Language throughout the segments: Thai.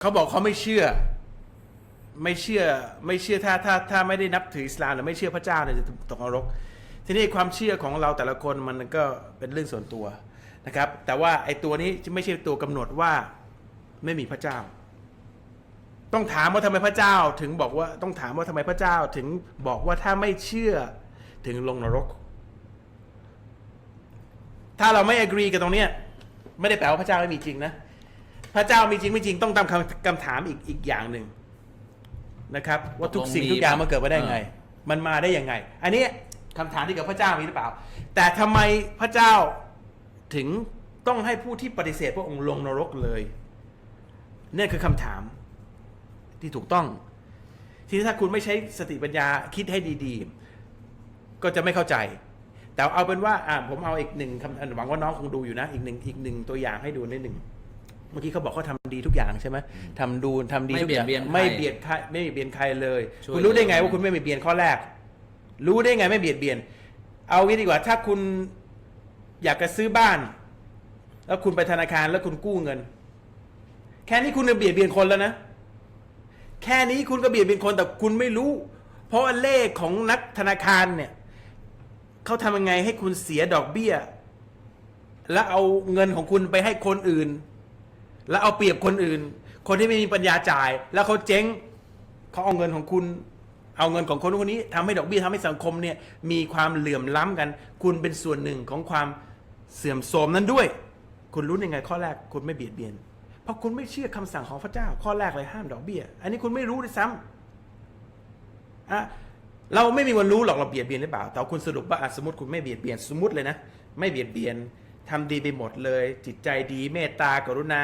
เขาบอกเขาไม่เชื่อ ไม่เชื่อไม่เชื่อถ้าถ้าถ้าไม่ได้นับถืออิสลามหรือไม่เชื่อพระเจ้าเนี่ยจะตกนรก ทีนี้ความเชื่อของเราแต่ละคนมันก็เป็นเรื่องส่วนตัวนะครับ แต่ว่าไอ้ตัวนี้ไม่ใช่ตัวกำหนดว่าไม่มีพระเจ้า ต้องถามว่าทำไมพระเจ้า ถึงบอกว่าต้องถามว่าทำไมพระเจ้า ถึงบอกว่าถ้าไม่เชื่อถึงลงนรก ถ้าเราไม่ agree กับตรงเนี้ยไม่ได้แปลว่าพระเจ้าไม่มีจริงนะ พระเจ้ามีจริงไม่จริงต้องตามคำคำถามอีกอีกอย่างหนึ่งนะครับ ว่าทุกสิ่งตกลงมีทุกอย่างมันเกิดมาได้ไงอ่มันมาได้ยังไง อันนี้คำถามที่กับพระเจ้ามีหรือเปล่า แต่ทำไมพระเจ้าถึงต้องให้ผู้ที่ปฏิเสธพระองค์ลงนรกเลยนี่คือคำถามที่ถูกต้อง ทีนี้ถ้าคุณไม่ใช้สติปัญญาคิดให้ดี ๆ ก็จะไม่เข้าใจ แต่เอาเป็นว่าอ่าผมเอาอีกหนึ่งคำหวังว่าน้องคงดูอยู่นะ อีกหนึ่งอีกหนึ่งตัวอย่างให้ดูนิดหนึ่ง เมื่อกี้เขาบอกเขาทำดีทุกอย่างใช่ไหมทำดูทำดีไม่ทุกอย่างเบียดเบียนใครไม่เบียดใครไม่เบียดใครเลย ช่วยคุณรู้ได้ไงเหลือ ว่าคุณไม่เบียดเบียนข้อแรก รู้ได้ไงไม่เบียดเบียน เอางี้ดีกว่า ถ้าคุณอยากจะซื้อบ้าน แล้วคุณไปธนาคารแล้วคุณกู้เงิน แค่นี้คุณจะเบียดเบียนคนแล้วนะ แค่นี้คุณก็เบียดเบียนคนแต่คุณไม่รู้ เพราะว่าเลขของนักธนาคารเนี่ยเขาทำยังไงให้คุณเสียดอกเบี้ย แล้วเอาเงินของคุณไปให้คนอื่น แล้วเอาเปรียบคนอื่น คนที่ไม่มีปัญญาจ่าย แล้วเขาเจ๊งเขาเอาเงินของคุณ เอาเงินของคนคนนี้ทำให้ดอกเบี้ยทำให้สังคมเนี่ยมีความเหลื่อมล้ำกัน คุณเป็นส่วนหนึ่งของความเสื่อมโทรมนั้นด้วย คุณรู้ยังไงข้อแรกคุณไม่เบียดเบียน เพราะคุณไม่เชื่อคำสั่งของพระเจ้า ข้อแรกเลยห้ามดอกเบี้ย อันนี้คุณไม่รู้ด้วยซ้ำ อะเราไม่มีวันรู้หรอกเราเบียดเบียนหรือเปล่า แต่คุณสรุปว่าอะสมมติคุณไม่เบียดเบียนสมมติเลยนะ ไม่เบียดเบียน ทำดีไปหมดเลย จิตใจดีเมตตากรุณา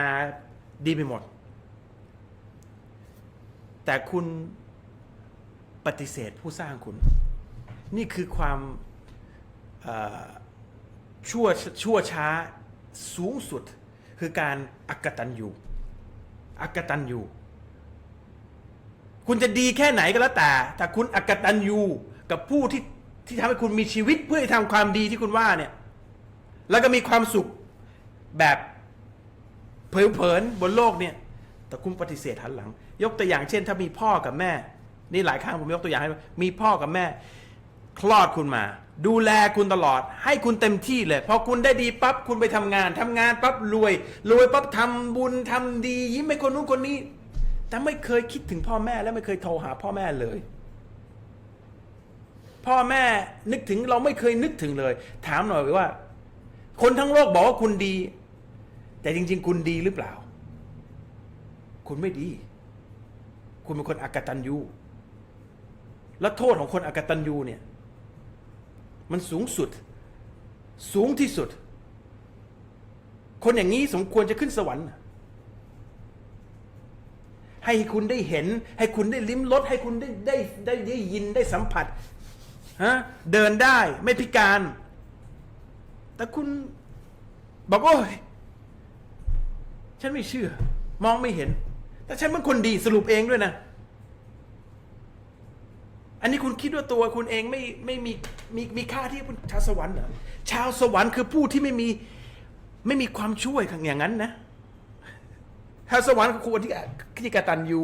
ดีไปหมด แต่คุณปฏิเสธผู้สร้างคุณ นี่คือความชั่วชั่วช้าสูงสุด คือการอักตันยูอักตันยูคุณจะดีแค่ไหนก็แล้วแต่ แต่คุณอักตันยูกับผู้ที่ที่ทำให้คุณมีชีวิตเพื่อทำความดีที่คุณว่าเนี่ย แล้วก็มีความสุขแบบเผลอๆบนโลกเนี่ย แต่คุณปฏิเสธหันหลัง ยกตัวอย่างเช่น ถ้ามีพ่อกับแม่ นี่หลายครั้งผมยกตัวอย่างให้มีพ่อกับแม่ คลอดคุณมา ดูแลคุณตลอด ให้คุณเต็มที่เลยพอคุณได้ดีปั๊บคุณไปทำงานทำงานปั๊บรวย รวยปั๊บทำบุญทำดี ยิ้มให้คนนู้นคนนี้ แต่ไม่เคยคิดถึงพ่อแม่และไม่เคยโทรหาพ่อแม่เลย พ่อแม่นึกถึงเราไม่เคยนึกถึงเลย ถามหน่อยว่า คนทั้งโลกบอกว่าคุณดี แต่จริง ๆ คุณดีหรือเปล่า คุณไม่ดี คุณเป็นคนอากตันยูและโทษของคนอากตันยูเนี่ย มันสูงสุด สูงที่สุด คนอย่างนี้สมควรจะขึ้นสวรรค์ให้คุณได้เห็น ให้คุณได้ลิ้มรสให้คุณได้ได้ได้ได้ยินได้สัมผัสฮะเดินได้ไม่พิการ แต่คุณบอกโอ้ยฉันไม่เชื่อ มองไม่เห็น แต่ฉันเป็นคนดีสรุปเองด้วยนะ อันนี้คุณคิดว่าตัวคุณเองไม่ไม่มีมีมีค่าที่เป็นชาวสวรรค์เหรอชาวสวรรค์คือผู้ที่ไม่มีไม่มีความช่วยอย่างนั้นนะชาวสวรรค์คือคนที่ที่กตัญญู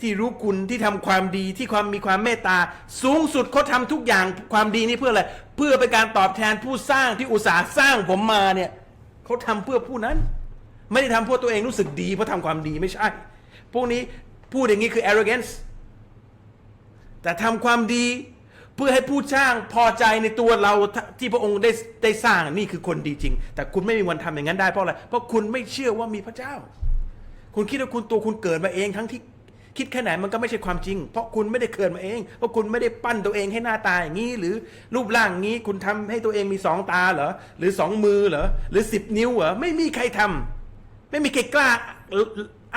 ที่รู้คุณที่ทำความดีที่ความมีความเมตตา สูงสุดเขาทำทุกอย่างความดีนี่เพื่ออะไรเพื่อเป็นการตอบแทนผู้สร้างที่อุตสาห์สร้างผมมาเนี่ยเขาทำเพื่อผู้นั้น ไม่ได้ทำเพื่อตัวเองรู้สึกดีเพราะทำความดีไม่ใช่ พวกนี้พูดอย่างนี้คือ arrogance แต่ทำความดีเพื่อให้ผู้สร้างพอใจในตัวเราที่พระองค์ได้ได้สร้างนี่คือคนดีจริง แต่คุณไม่มีวันทำอย่างนั้นได้เพราะอะไรเพราะคุณไม่เชื่อว่ามีพระเจ้า คุณคิดว่าคุณตัวคุณเกิดมาเองทั้งที่ คิดแค่ไหนมันก็ไม่ใช่ความจริง เพราะคุณไม่ได้เกิดมาเอง เพราะคุณไม่ได้ปั้นตัวเองให้หน้าตาอย่างนี้ หรือรูปร่างนี้คุณทำให้ตัวเองมีสองตาเหรอหรือสองมือเหรอหรือสิบนิ้วเหรอไม่มีใครทำไม่มีใครกล้า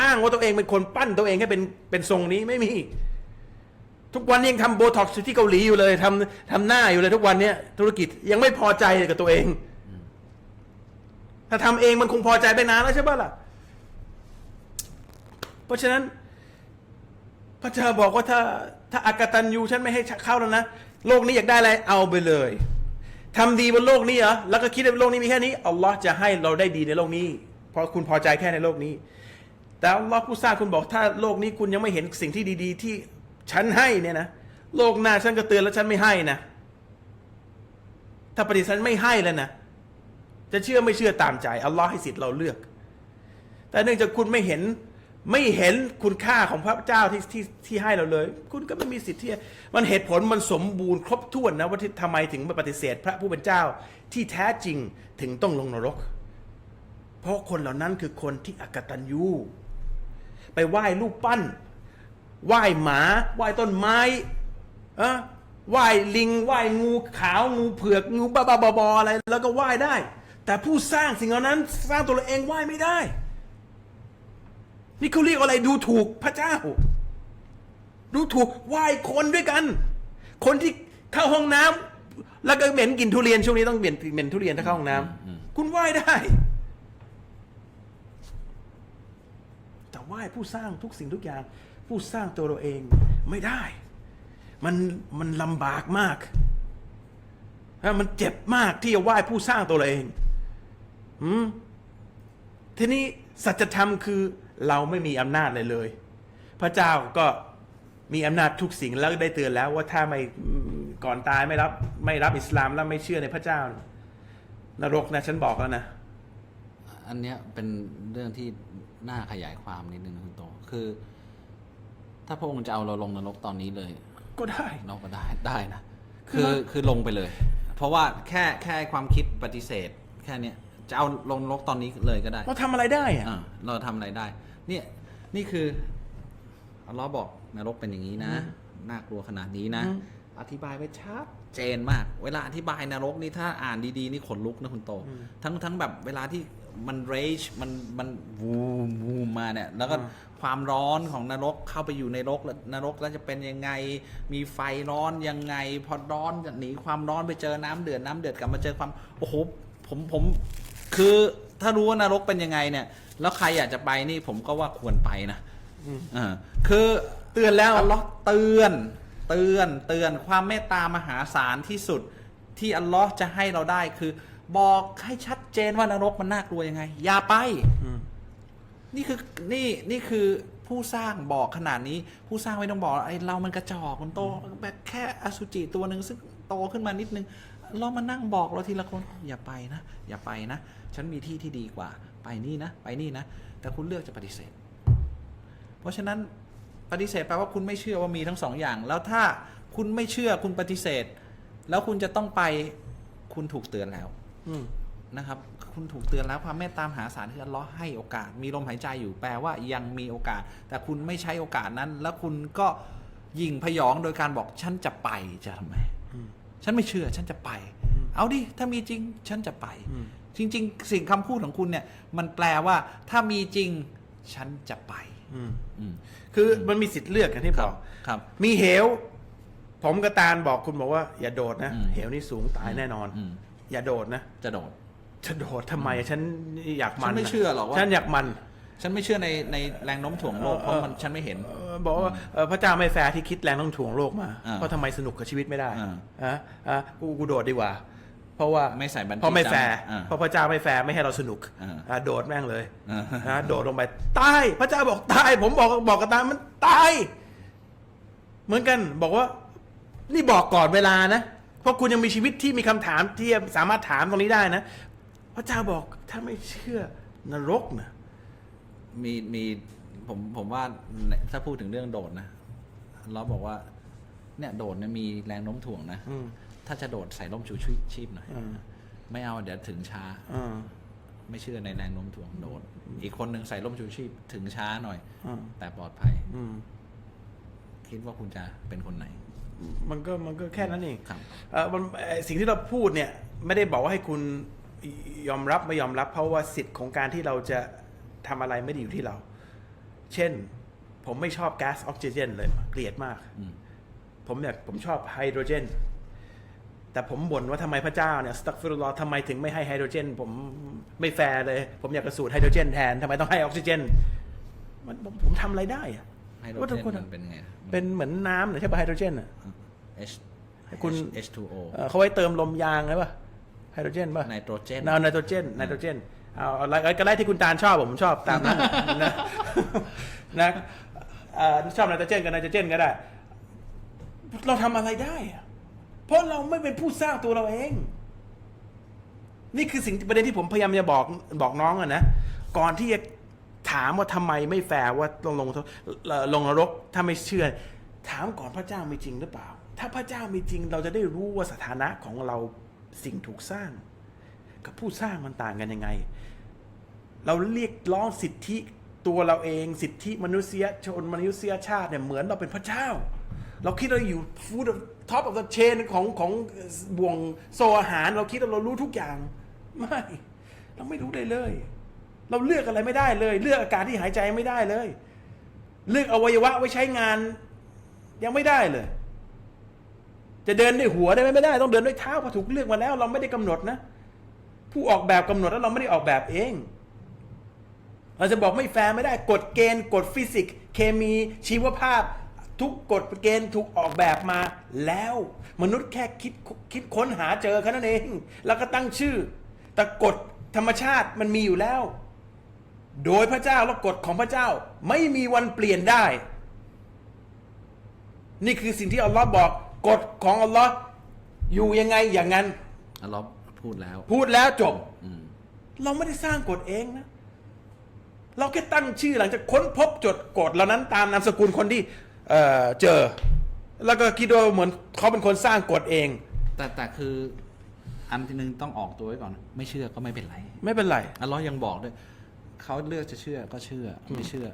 อ้างว่าตัวเองเป็นคนปั้นตัวเองให้เป็นเป็นทรงนี้ไม่มี ทุกวันนี้ยังทำโบท็อกซ์ที่เกาหลีอยู่เลยทำทำหน้าอยู่เลยทุกวันเนี้ยธุรกิจยังไม่พอใจกับตัวเอง ถ้าทำเองมันคงพอใจไปนานแล้วใช่ปะล่ะ เพราะฉะนั้น พระเจ้าบอกว่าถ้าถ้าอากตันยูฉันไม่ให้เข้าแล้วนะ โลกนี้อยากได้อะไรเอาไปเลยทำดีบนโลกนี้เหรอแล้วก็คิดว่าโลกนี้มีแค่นี้อัลลอฮ์จะให้เราได้ดีในโลกนี้ เพราะคุณพอใจแค่ในโลกนี้ แต่อัลลอฮ์ผู้สร้างคุณบอกถ้าโลกนี้คุณยังไม่เห็นสิ่งที่ดี ๆ ที่ฉันให้เนี่ยนะโลกหน้าฉันก็เตือนแล้วฉันไม่ให้นะ ถ้าปฏิเสธไม่ให้แล้วนะ จะเชื่อไม่เชื่อตามใจอัลลอฮ์ให้สิทธิ์เราเลือก แต่เนื่องจากคุณไม่เห็น ไม่เห็นคุณค่าของพระเจ้าที่ที่ที่ให้เราเลย คุณก็ไม่มีสิทธิ์ที่มันเหตุผลมันสมบูรณ์ครบถ้วนนะว่าที่ทำไมถึงมาปฏิเสธ พระผู้เป็นเจ้าที่แท้จริงถึงต้องลงนรก เพราะคนเหล่านั้นคือคนที่อกตัญญูไปไหว้รูปปั้น ไหว้หมา ไหว้ต้นไม้เอะไหว้ลิง ไหว้งูขาว งูเผือก งูบ้าบ้าๆบอๆอะไร แล้วก็ไหว้ได้ แต่ผู้สร้างสิ่งเหล่านั้นสร้างตัวเองไหว้ไม่ได้ นี่เขาเรียกอะไรดูถูกพระเจ้า ดูถูกไหว้คนด้วยกัน คนที่เข้าห้องน้ำแล้วก็เหม็นกลินทุเรียนช่วงนี้ต้องเหม็นเหม็นทุเรียนถ้าเข้าห้องน้ำคุณไหว้ได้ แต่ไหว้ผู้สร้างทุกสิ่งทุกอย่าง ผู้สร้างตัวเราเองไม่ได้ มันมันลำบากมากมันเจ็บมากที่จะไหว้ผู้สร้างตัวเราเอง อืมทีนี้สัจธรรมคือ เราไม่มีอำนาจเลยเลย พระเจ้าก็มีอำนาจทุกสิ่งแล้วได้เตือนแล้วว่าถ้าไม่ก่อนตายไม่รับไม่รับอิสลามแล้วไม่เชื่อในพระเจ้านรกนะฉันบอกแล้วนะ อันเนี้ยเป็นเรื่องที่น่าขยายความนิดนึงนะคุณโต คือ ถ้าพระองค์จะเอาเราลงนรกตอนนี้เลย ก็ได้เราก็ได้ได้นะคืคืออคือลงไปเลย เพราะว่าแค่แค่ความคิดปฏิเสธ แค่เนี้ยจะเอาลงนรกตอนนี้เลยก็ได้ เราทำอะไรได้อะอ่าเราทำอะไรได้ เนี่ยนี่คืออัลเลอฮ์บอกนรกเป็นอย่างนี้นะ น่ากลัวขนาดนี้นะ อธิบายไว้ชัดเจนมาก เวลาอธิบายนรกนี่ถ้าอ่านดีๆ นี่ขนลุกนะคุณโต ทั้งทั้งแบบเวลาที่มันเรชมันมันวูมวูมมาเนี่ย แล้วก็ความร้อนของนรกเข้าไปอยู่ในนรกแล้วนรกแล้วจะเป็นยังไง มีไฟร้อนยังไง พอร้อนจะหนีความร้อนไปเจอน้ำเดือดน้ำเดือดกลับมาเจอความโอ้โหผมผมคือ ถ้ารู้ว่านรกเป็นยังไงเนี่ย แล้วใครอยากจะไปนี่ผมก็ว่าควรไปนะอ่าคือเตือนแล้วอัลลอฮ์เตือน เตือนเตือนความเมตตามหาศาลที่สุดที่อัลลอฮ์จะให้เราได้คือ บอกให้ชัดเจนว่านรกมันน่ากลัวยังไง อย่าไปนี่คือนี่นี่คือผู้สร้างบอกขนาดนี้ ผู้สร้างไม่ต้องบอกไอ้เรามันกระจอกมันโตแบบแค่อสุจิตัวหนึ่งซึ่งโตขึ้นมานิดนึง เรามานั่งบอกเราทีละคน อย่าไปนะ อย่าไปนะ ฉันมีที่ที่ดีกว่า ไปนี่นะ ไปนี่นะ แต่คุณเลือกจะปฏิเสธ เพราะฉะนั้นปฏิเสธแปลว่าคุณไม่เชื่อว่ามีทั้งสองอย่าง แล้วถ้าคุณไม่เชื่อคุณปฏิเสธ แล้วคุณจะต้องไปคุณถูกเตือนแล้ว อืมนะครับ คุณถูกเตือนแล้วความเมตตามหาศาลที่อัลเลอฮ์ให้โอกาส มีลมหายใจอยู่แปลว่ายังมีโอกาส แต่คุณไม่ใช้โอกาสนั้น แล้วคุณก็ยิงพยองโดยการบอกฉันจะไปจะทำไม ฉันไม่เชื่อ ฉันจะไป เอาดิ ถ้ามีจริง ฉันจะไป จริง ๆ สิ่งคำพูดของคุณเนี่ย มันแปลว่า ถ้ามีจริง ฉันจะไปอืมอืมคือมันมีสิทธิ์เลือกกันที่บอกครับ มีเหว ผมกับตาลบอกคุณบอกว่า อย่าโดดนะอืมเหวนี่สูงตายแน่นอนอืมอย่าโดดนะ จะโดด จะโดดทำไม ฉันอยากมัน ฉันไม่เชื่อหรอกว่า ฉันอยากมัน ฉันไม่เชื่อในในแรงโน้มถ่วงโลกเพราะมันฉันไม่เห็น เออบอกว่าเออพระเจ้าไม่แฟร์ที่คิดแรงต้องถ่วงโลกมาอ่าเพราะทำไมสนุกกับชีวิตไม่ได้อ่าอะอะกูกูโดดดีกว่า เพราะว่าไม่ใส่บัญชีเพราะไม่แฟร์อ่าเพราะพระเจ้าไม่แฟร์ไม่ให้เราสนุกอ่าอะโดดแม่งเลยอ่า นะโดดลงไปตายพระเจ้าบอกตาย ผมบอกบอกกับตามันตายเหมือนกันบอกว่า นี่บอกก่อนเวลานะเพราะคุณยังมีชีวิตที่มีคำถามที่สามารถถามตรงนี้ได้นะ พระเจ้าบอกถ้าไม่เชื่อนรกนะ มีมีผมผมว่าถ้าพูดถึงเรื่องโดดนะเราบอกว่า เนี่ยโดดเนี่ยมีแรงโน้มถ่วงนะอืมถ้าจะโดดใส่ร่มชูชีพหน่อยอืมไม่เอาเดี๋ยวถึงช้าอืมไม่เชื่อในแรงโน้มถ่วงโดด อีกคนหนึ่งใส่ร่มชูชีพถึงช้าหน่อยอืมแต่ปลอดภัย อืมคิดว่าคุณจะเป็นคนไหน มันก็มันก็แค่นั้นเองครับเออมันเอ่อสิ่งที่เราพูดเนี่ย ไม่ได้บอกว่าให้คุณยอมรับไม่ยอมรับ เพราะว่าสิทธิ์ของการที่เราจะ ทำอะไรไม่ได้อยู่ที่เรา เช่น ผมไม่ชอบก๊าซออกซิเจนเลย เกลียดมากอืมผมอยากผมชอบไฮโดรเจน แต่ผมบ่นว่าทำไมพระเจ้าเนี่ยสตักฟิรุลลอฮ์ทำไมถึงไม่ให้ไฮโดรเจน ผมไม่แฟร์เลย ผมอยากกระสูดไฮโดรเจนแทนทำไมต้องให้ออกซิเจน มันผมผมทำอะไรได้อะไฮโดรว่าเจทุกนคนมันเป็นไง เป็นเหมือนน้ำเหรือใช่ป่ะไฮโดรเจนอะ H คุณ H2O เอ่อเขาไว้เติมลมยางใช่ป่ะไฮโดรเจนป่ะไนโตรเจนนาไนโตรเจนไนโตรเจน เอาอะไรก็ได้ที่คุณตาลชอบผมชอบตามนั้นนะนะเอ่อชอบไนโตรเจนกับไนโตรเจนก็ได้ เราทำอะไรได้อะเพราะเราไม่เป็นผู้สร้างตัวเราเอง นี่คือสิ่งประเด็นที่ผมพยายามจะบอกบอกน้องอะนะก่อนที่จะถามว่าทำไมไม่แฟร์ว่าลงลงเอ่อลงนรกถ้าไม่เชื่อ ถามก่อนพระเจ้ามีจริงหรือเปล่า ถ้าพระเจ้ามีจริง เราจะได้รู้ว่าสถานะของเราสิ่งถูกสร้าง กับผู้สร้างมันต่างกันยังไง เราเรียกร้องสิทธิตัวเราเองสิทธิมนุษยชนมนุษยชาติเนี่ยเหมือนเราเป็นพระเจ้า เราคิดเราอยู่ฟูดท็อปออฟเดอะเชนของของบ่วงโซอาหาร เราคิดว่าเรารู้ทุกอย่าง ไม่ เราไม่รู้ได้เลย เราเลือกอะไรไม่ได้เลย เลือกอากาศที่หายใจไม่ได้เลย เลือกอวัยวะไว้ใช้งานยังไม่ได้เลย จะเดินด้วยหัวได้ไหมไม่ได้ ต้องเดินด้วยเท้าเพอถูกเลือกมาแล้ว เราไม่ได้กำหนดนะ ผู้ออกแบบกำหนดแล้วเราไม่ได้ออกแบบเอง เราจะบอกไม่แฟร์ไม่ได้กฎเกณฑ์กฎฟิสิกส์เคมีชีวภาพ ทุกกฎเกณฑ์ถูกออกแบบมาแล้ว มนุษย์แค่คิดคิดค้นหาเจอแค่นั้นเอง แล้วก็ตั้งชื่อ แต่กฎธรรมชาติมันมีอยู่แล้ว โดยพระเจ้าและกฎของพระเจ้า ไม่มีวันเปลี่ยนได้ นี่คือสิ่งที่อัลลอฮ์บอกกฎของอัลลอฮ์อยู่ยังไงอย่างนั้นอัลลอฮ์ พูดแล้ว พูดแล้วจบ อืม เราไม่ได้สร้างกฎเองนะ เราแค่ตั้งชื่อหลังจากค้นพบจดกฎเหล่านั้นตามนามสกุลคนที่เอ่อเจอ แล้วก็คิดว่าเหมือนเขาเป็นคนสร้างกฎเอง แต่แต่คืออันที่หนึ่งต้องออกตัวไว้ก่อน ไม่เชื่อก็ไม่เป็นไรไม่เป็นไร อัลลอฮ์ยังบอกด้วยเขาเลือกจะเชื่อก็เชื่อไม่เชื่อ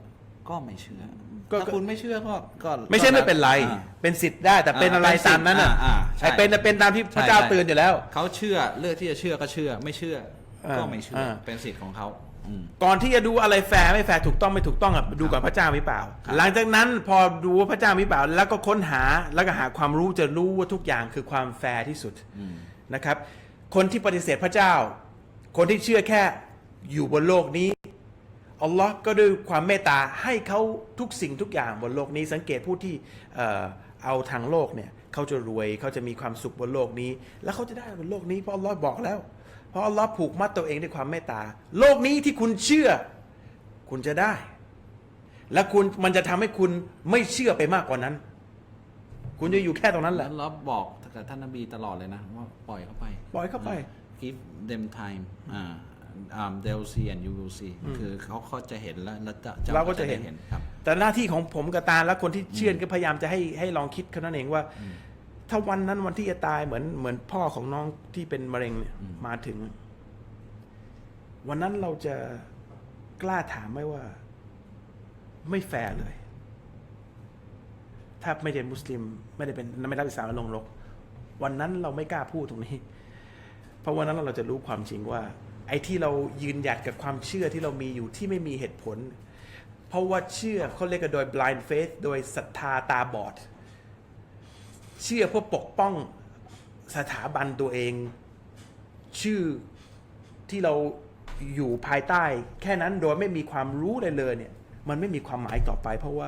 ก็ไม่เชื่อก็ ถ้าคุณไม่เชื่อก็ก็ไม่ใช่ไม่เป็นไร อ่า เป็นสิทธิ์ได้แต่เป็นอะไรอ่าเป็นสิทธิ์ตามนั้นอะอ่าอ่าใช่ไอ้เป็นน่ะเป็นตามที่พระเจ้าใช่ใช่ เตือนอยู่แล้ว เขาเชื่อเลือกที่จะเชื่อก็เชื่อ ไม่เชื่ออ่าก็ไม่เชื่ออา เป็นสิทธิ์ของเขาอืม ก่อนที่จะดูอะไรแฟร์ไม่แฟร์ถูกต้องไม่ถูกต้องอะดูก่อนพระเจ้ามีเปล่า ครับ หลังจากนั้นพอดูว่าพระเจ้ามีเปล่า แล้วก็ค้นหาแล้วก็หาความรู้จะรู้ว่าทุกอย่างคือความแฟร์ที่สุดอืมนะครับ คนที่ปฏิเสธพระเจ้า คนที่เชื่อแค่อยู่บนโลกนี้ อัลลอฮ์ก็ด้วยความเมตตาให้เขาทุกสิ่งทุกอย่างบนโลกนี้ สังเกตผู้ที่เอ่อเอาทางโลกเนี่ยเขาจะรวยเขาจะมีความสุขบนโลกนี้ แล้วเขาจะได้บนโลกนี้เพราะอัลลอฮ์บอกแล้ว เพราะอัลลอฮ์ผูกมัดตัวเองด้วยความเมตตา โลกนี้ที่คุณเชื่อ คุณจะได้ และคุณมันจะทำให้คุณไม่เชื่อไปมากกว่านั้น คุณจะอยู่แค่ตรงนั้นแหแล้ละวเราบอกกับท่านนบีตลอดเลยนะว่าปล่อยเข้าไป ปล่อยเข้าไป give them time อ่า um, they'll see and you will see คือเขาเขาจะเห็นแล้วแล้วจะเราก็จะเห็นได้ครับ แต่หน้าที่ของผมกับตาและคนที่เชื่อก็พยายามจะให้ให้ลองคิดแค่นั้นเองว่า ถ้าวันนั้นวันที่จะตายเหมือนเหมือนพ่อของน้องที่เป็นมะเร็งเนี่ยมาถึง วันนั้นเราจะกล้าถามไหมว่า ไม่แฟร์เลย ถ้าไม่เป็นมุสลิม ไม่ได้เป็นไม่รับอิสลามแล้วลงรกวันนั้นเราไม่กล้าพูดตรงนี้ เพราะวันนั้นเราจะรู้ความจริงว่า ไอ้ที่เรายืนหยัดกับความเชื่อที่เรามีอยู่ที่ไม่มีเหตุผล เพราะว่าเชื่อเขาเรียกกันโดย blind faith โดยศรัทธาตาบอด เชื่อเพื่อปกป้องสถาบันตัวเอง ชื่อที่เราอยู่ภายใต้ แค่นั้นโดยไม่มีความรู้เลยเลยเนี่ย มันไม่มีความหมายต่อไป เพราะว่า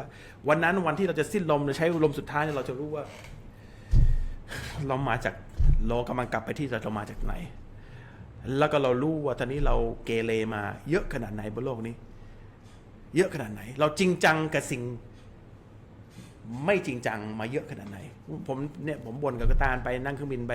วันนั้นวันที่เราจะสิ้นลมเราใช้ลมสุดท้ายเนี่ยเราจะรู้ว่า เรามาจากเรากำลังกลับไปที่เรามาจากไหน แล้วก็เรารู้ว่าตอนนี้เราเกเรมา เยอะขนาดไหนบนโลกนี้ เยอะขนาดไหน เราจริงจังกับสิ่ง ไม่จริงจังมาเยอะขนาดไหน ผมเนี่ยผมบ่นกับกระตานไปนั่งเครื่องบินไป